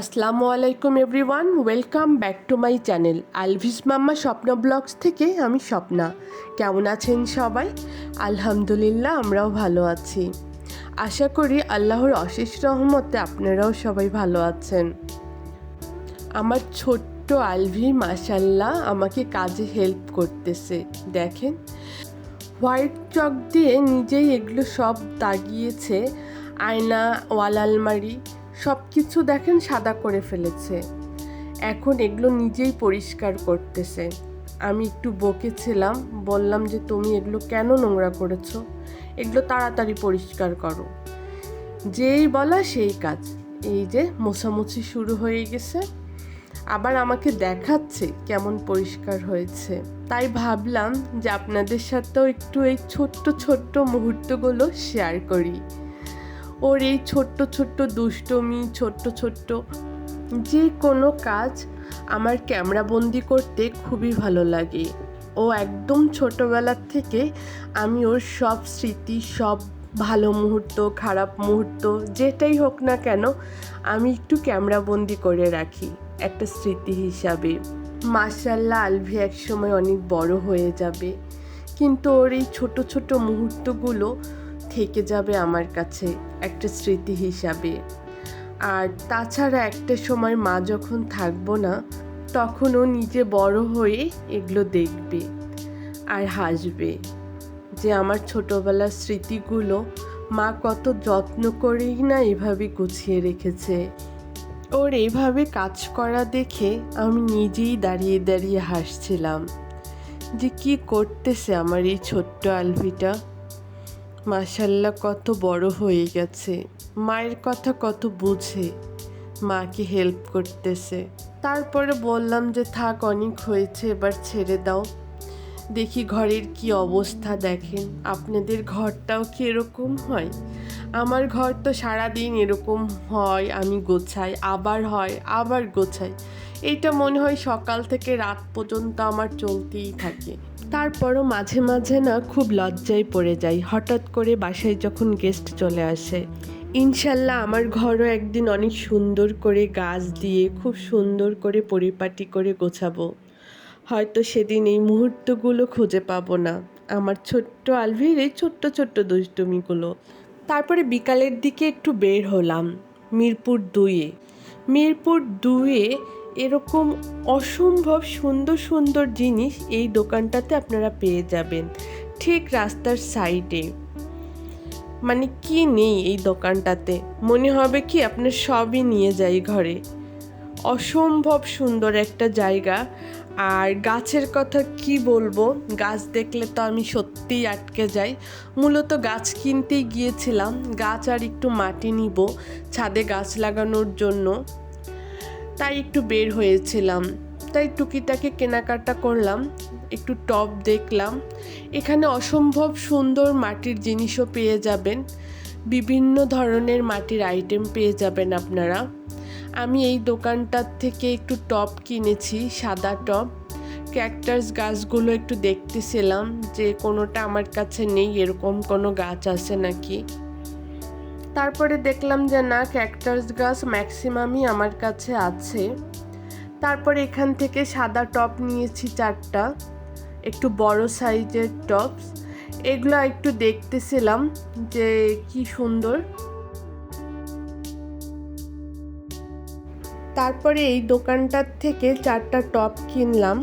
আসসালামু আলাইকুম everyone welcome back to my channel আলভিস মাম্মা স্বপ্ন ব্লগস থেকে আমি স্বপ্না। কেমন আছেন সবাই? আলহামদুলিল্লাহ, আমরাও ভালো আছি। আশা করি আল্লাহর অশেষ রহমতে আপনারাও সবাই ভালো আছেন। আমার ছোট্ট আলভি মাসাল্লাহ আমাকে কাজে হেল্প করতেছে। দেখেন, হোয়াইট চক দিয়ে নিজেই এগুলো সব দাগিয়েছে। আয়না ওয়াল আলমারি সব কিছু দেখেন সাদা করে ফেলেছে। এখন এগুলো নিজেই পরিষ্কার করতেছে। আমি একটু বকেছিলাম, বললাম যে, তুমি এগুলো কেন নোংরা করেছ? এগুলো তাড়াতাড়ি পরিষ্কার করো। যেই বলা সেই কাজ। এই যে, মোছামুছি শুরু হয়ে গেছে। আবার আমাকে দেখাচ্ছে কেমন পরিষ্কার হয়েছে। তাই ভাবলাম যে, আপনাদের সাথেও একটু এই ছোট্ট ছোট্ট মুহূর্তগুলো শেয়ার করি। ওর এই ছোট্ট ছোট্ট দুষ্টমি, ছোট্ট ছোট্ট যে কোনো কাজ আমার ক্যামেরা বন্দি করতে খুবই ভালো লাগে। ও একদম ছোটোবেলার থেকে আমি ওর সব স্মৃতি, সব ভালো মুহূর্ত, খারাপ মুহূর্ত, যেটাই হোক না কেন, আমি একটু ক্যামেরা বন্দি করে রাখি একটা স্মৃতি হিসাবে। মার্শাল্লাহ আলভি একসময় অনেক বড় হয়ে যাবে। কিন্তু ওর এই ছোট ছোট মুহূর্তগুলো থেকে যাবে আমার কাছে একটা স্মৃতি হিসাবে। আর তাছাড়া একটা সময় মা যখন থাকব না তখন ও নিজে বড় হয়ে এগুলো দেখবে আর হাসবে যে আমার ছোটোবেলার স্মৃতিগুলো মা কত যত্ন করেই না এভাবে গুছিয়ে রেখেছে। ওর এইভাবে কাজ করা দেখে আমি নিজেই দাঁড়িয়ে দাঁড়িয়ে হাসছিলাম যে কি করতেছে আমার এই ছোট্ট আলভিটা? মাশাল্লাহ, কত বড় হয়ে গেছে। মায়ের কথা কত বুঝে। মাকে হেল্প করতেছে। তারপরে বললাম যে, থাক, অনেক হয়েছে, এবার ছেড়ে দাও। দেখি ঘরের কি অবস্থা দেখেন। আপনাদের ঘরটাও কি এরকম হয়? আমার ঘর তো সারাদিন এরকম হয়, আমি গোছাই, আবার হয়, আবার গোছাই। এইটা মনে হয় সকাল থেকে রাত পর্যন্ত আমার চলতেই থাকে। তারপরও মাঝে মাঝে না খুব লজ্জায় পড়ে যাই। হঠাৎ করে বাসায় যখন গেস্ট চলে আসে, ইনশাল্লাহ আমার ঘরও একদিন অনেক সুন্দর করে গাছ দিয়ে, খুব সুন্দর করে পরিপাটি করে গোছাবো। হয়তো সেদিন এই মুহূর্তগুলো খুঁজে পাবো না। আমার ছোট্ট আলভির এই ছোট্ট ছোট্ট দুষ্টুমিগুলো। তারপরে বিকালের দিকে একটু বের হলাম, মিরপুর দুইয়ে। মিরপুর দুইয়ে এরকম অসম্ভব সুন্দর সুন্দর জিনিস এই দোকানটাতে আপনারা পেয়ে যাবেন, ঠিক রাস্তার সাইডে। মানে কি নেই এই দোকানটাতে? মনে হবে কি আপনার সবই নিয়ে যাই ঘরে। অসম্ভব সুন্দর একটা জায়গা। আর গাছের কথা কি বলব? গাছ দেখলে তো আমি সত্যিই আটকে যাই। মূলত গাছ কিনতেই গিয়েছিলাম। গাছ আর একটু মাটি নিব, ছাদে গাছ লাগানোর জন্য। তাই একটু বের হয়েছিলাম। তাই টুকিটাকে কেনাকাটা করলাম, একটু টপ দেখলাম। এখানে অসম্ভব সুন্দর মাটির জিনিসও পেয়ে যাবেন। বিভিন্ন ধরনের মাটির আইটেম পেয়ে যাবেন আপনারা। আমি এই দোকানটার থেকে একটু টপ কিনেছি, সাদা টপ ক্যাকটাস গাছগুলো একটু দেখতেছিলাম যে কোনোটা আমার কাছে নেই, এরকম কোনো গাছ আছে নাকি? তারপরে দেখলাম যে না ক্যাকটাস গাছ ম্যাক্সিমামই আমার কাছে আছে। তারপরে এখান থেকে সাদা টপ নিয়েছি চারটা, একটু বড় সাইজের টপস এগুলো একটু দেখতেছিলাম যে কি সুন্দর। তারপরে এই দোকানটার থেকে চারটা টপ কিনলাম।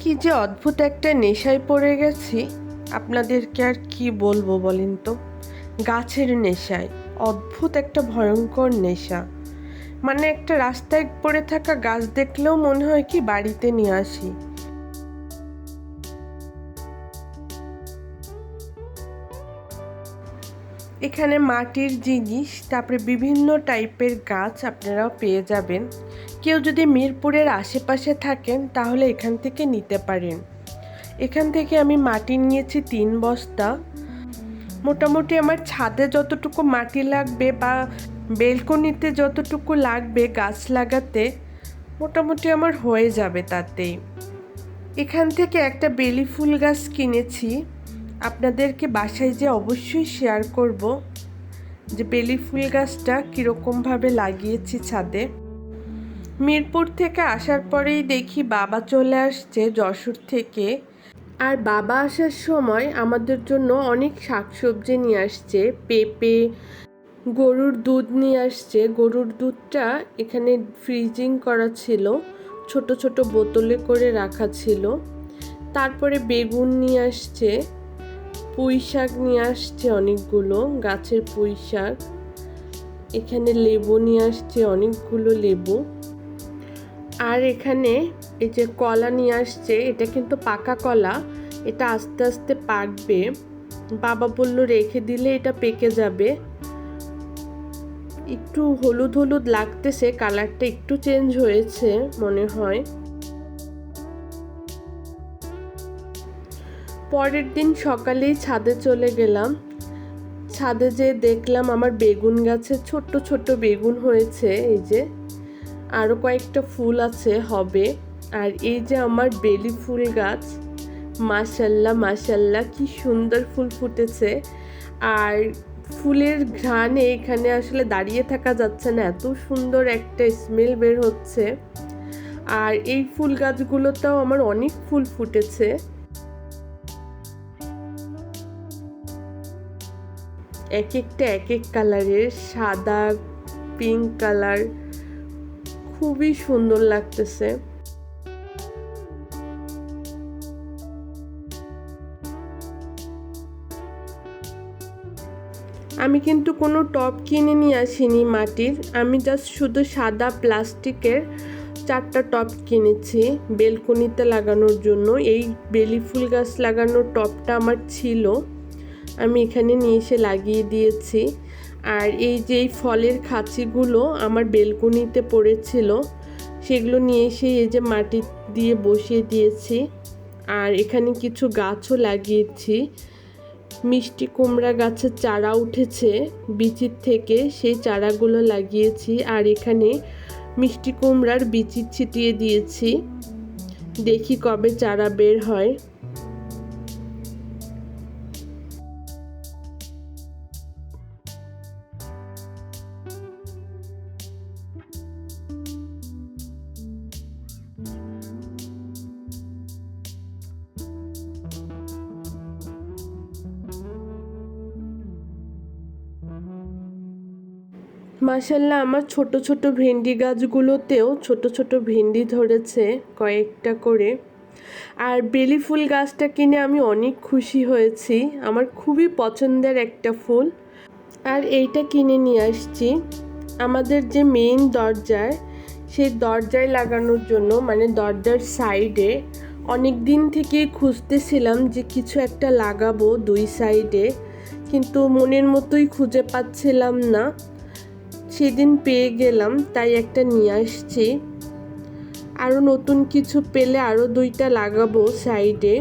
কি যে অদ্ভুত একটা নেশায় পড়ে গেছি, আপনাদেরকে আর কি বলব বলেন তো? গাছের নেশায়, অদ্ভুত একটা ভয়ঙ্কর নেশা। মানে একটা রাস্তায় পড়ে থাকা গাছ দেখলেও মনে হয় কি বাড়িতে নিয়ে আসি। এখানে মাটির জিনিস, তারপরে বিভিন্ন টাইপের গাছ আপনারাও পেয়ে যাবেন। কেউ যদি মিরপুরের আশেপাশে থাকেন, তাহলে এখান থেকে নিতে পারেন। এখান থেকে আমি মাটি নিয়েছি তিন বস্তা। মোটামুটি আমার ছাদে যতটুকু মাটি লাগবে বা বেলকনিতে যতটুকু লাগবে গাছ লাগাতে, মোটামুটি আমার হয়ে যাবে তাতেই। এখান থেকে একটা বেলি ফুল গাছ কিনেছি। আপনাদেরকে বাসায় যে অবশ্যই শেয়ার করব যে বেলি ফুল গাছটা কীরকমভাবে লাগিয়েছি ছাদে। মিরপুর থেকে আসার পরেই দেখি বাবা চলে আসছে যশোর থেকে। আর বাবা আসার সময় আমাদের জন্য অনেক শাকসবজি নিয়ে আসছে, পেঁপে, গরুর দুধ নিয়ে আসছে। গরুর দুধটা এখানে ফ্রিজিং করা ছিল, ছোট ছোট বোতলে করে রাখা ছিল। তারপরে বেগুন নিয়ে আসছে, পুঁই শাক নিয়ে আসছে অনেকগুলো, গাছের পুঁই শাক। এখানে লেবু নিয়ে আসছে অনেকগুলো লেবু। আর এখানে এই যে কলা নিয়ে আসছে, এটা কিন্তু পাকা কলা, এটা আস্তে আস্তে পাকবে। বাবা বলল, রেখে দিলে এটা পেকে যাবে। একটু হলুদ হলুদ লাগতেছে, কালারটা একটু চেঞ্জ হয়েছে মনে হয়। পরের দিন সকালেই ছাদে চলে গেলাম। ছাদে যে দেখলাম আমার বেগুন গাছে ছোট্ট ছোট্ট বেগুন হয়েছে, এই যে। আরও কয়েকটা ফুল আছে, হবে। আর এই যে আমার বেলি ফুল গাছ, মাশাল্লাহ মাশাল্লাহ, কি সুন্দর ফুল ফুটেছে। আর ফুলের ঘ্রাণে এখানে আসলে দাঁড়িয়ে থাকা যাচ্ছে না, এত সুন্দর একটা স্মেল বের হচ্ছে। আর এই ফুল গাছগুলোতেও আমার অনেক ফুল ফুটেছে। এক একটা এক এক কালারের সাদা পিঙ্ক কালার খুবই সুন্দর লাগতেছে। আমি কিন্তু কোনো টপ কিনে নিয়ে আসিনি মাটির। আমি জাস্ট শুধু সাদা প্লাস্টিকের চারটা টপ কিনেছি বেলকনিতে লাগানোর জন্য। এই বেলি ফুল গাছ লাগানোর টপটা আমার ছিল। আমি এখানে নিয়ে এসে লাগিয়ে দিয়েছি। আর এই যে ফলের খাঁচিগুলো আমার বেলকনিতে পড়েছিল, সেগুলো নিয়ে এসে এই যে মাটি দিয়ে বসিয়ে দিয়েছি। আর এখানে কিছু গাছও লাগিয়েছি। মিষ্টি কুমড়া গাছের চারা উঠেছে বিচির থেকে, সেই চারাগুলো লাগিয়েছি। আর এখানে মিষ্টি কুমড়ার বিচি ছিটিয়ে দিয়েছি। দেখি কবে চারা বের হয়। মাসাল্লাহ আমার ছোট ছোট ভেন্ডি গাছগুলোতেও ছোট ছোট ভেন্ডি ধরেছে কয়েকটা করে। আর বেলি ফুল গাছটা কিনে আমি অনেক খুশি হয়েছি। আমার খুবই পছন্দের একটা ফুল। আর এইটা কিনে নিয়ে আসছি। আমাদের যে মেইন দরজায়, সেই দরজায় লাগানোর জন্য মানে দরজার সাইডে অনেক দিন থেকেই খুঁজতেছিলাম যে কিছু একটা লাগাবো দুই সাইডে কিন্তু মনের মতোই খুঁজে পাচ্ছিলাম না। সেদিন পেয়ে গেলাম, তাই একটা নিয়ে আসছি। আরও নতুন কিছু পেলে আরও দুইটা লাগাবো সাইডে।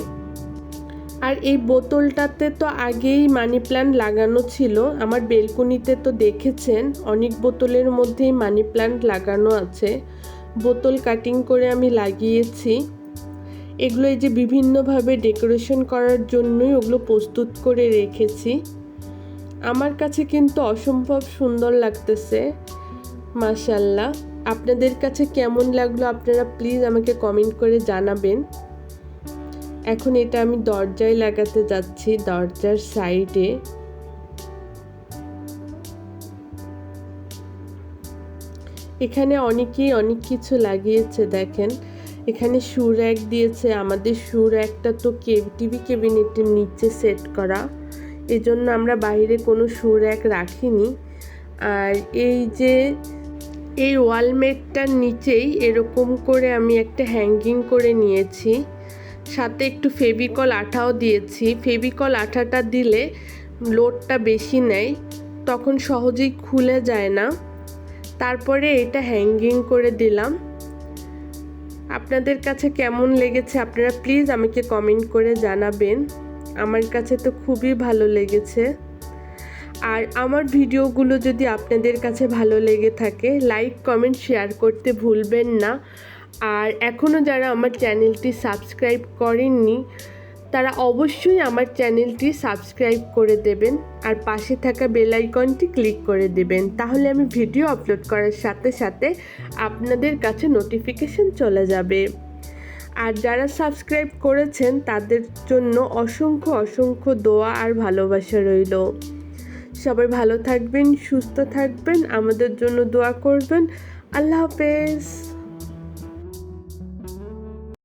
আর এই বোতলটাতে তো আগেই মানি প্ল্যান্ট লাগানো ছিল, আমার বেলকনিতে তো দেখেছেন, অনেক বোতলের মধ্যেই মানি প্ল্যান্ট লাগানো আছে। বোতল কাটিং করে আমি লাগিয়েছি। এগুলো এই যে বিভিন্নভাবে ডেকোরেশন করার জন্যই ওগুলো প্রস্তুত করে রেখেছি। আমার কাছে কিন্তু অসম্ভব সুন্দর লাগতেছে মাশাল্লাহ আপনাদের কাছে কেমন লাগল আপনারা প্লিজ আমাকে কমেন্ট করে জানাবেন। এখন এটা আমি দরজায় লাগাতে যাচ্ছি, দরজার সাইডে এখানে অনেকেই অনেক কিছু লাগিয়েছে, দেখেন। এখানে সুর এক দিয়েছে, আমাদের সুর একটা তো কে টিভি কেবিনেটের নিচে সেট করা। এজন্য আমরা বাইরে কোনো সুর এক রাখিনি। আর এই যে, এই ওয়ালমেটটার নিচেই এরকম করে আমি একটা হ্যাঙ্গিং করে নিয়েছি। সাথে একটু ফেবিকল আঠাও দিয়েছি। ফেবিকল আঠাটা দিলে লোডটা বেশি নেয়, তখন সহজেই খুলে যায় না। তারপরে এটা হ্যাঙ্গিং করে দিলাম। আপনাদের কাছে কেমন লেগেছে আপনারা প্লিজ আমাকে কমেন্ট করে জানাবেন। আমার কাছে তো খুবই ভালো লেগেছে। আর আমার ভিডিওগুলো যদি আপনাদের কাছে ভালো লেগে থাকে লাইক কমেন্ট শেয়ার করতে ভুলবেন না। আর এখনও যারা আমার চ্যানেলটি সাবস্ক্রাইব করেননি, তারা অবশ্যই আমার চ্যানেলটি সাবস্ক্রাইব করে দেবেন আর পাশে থাকা বেল আইকনটি ক্লিক করে দেবেন। তাহলে আমি ভিডিও আপলোড করার সাথে সাথে আপনাদের কাছে নোটিফিকেশন চলে যাবে। আর যারা সাবস্ক্রাইব করেছেন, তাদের জন্য অসংখ্য অসংখ্য দোয়া আর ভালোবাসা রইল। সবাই ভালো থাকবেন, সুস্থ থাকবেন, আমাদের জন্য দোয়া করবেন। আল্লাহ হাফেজ।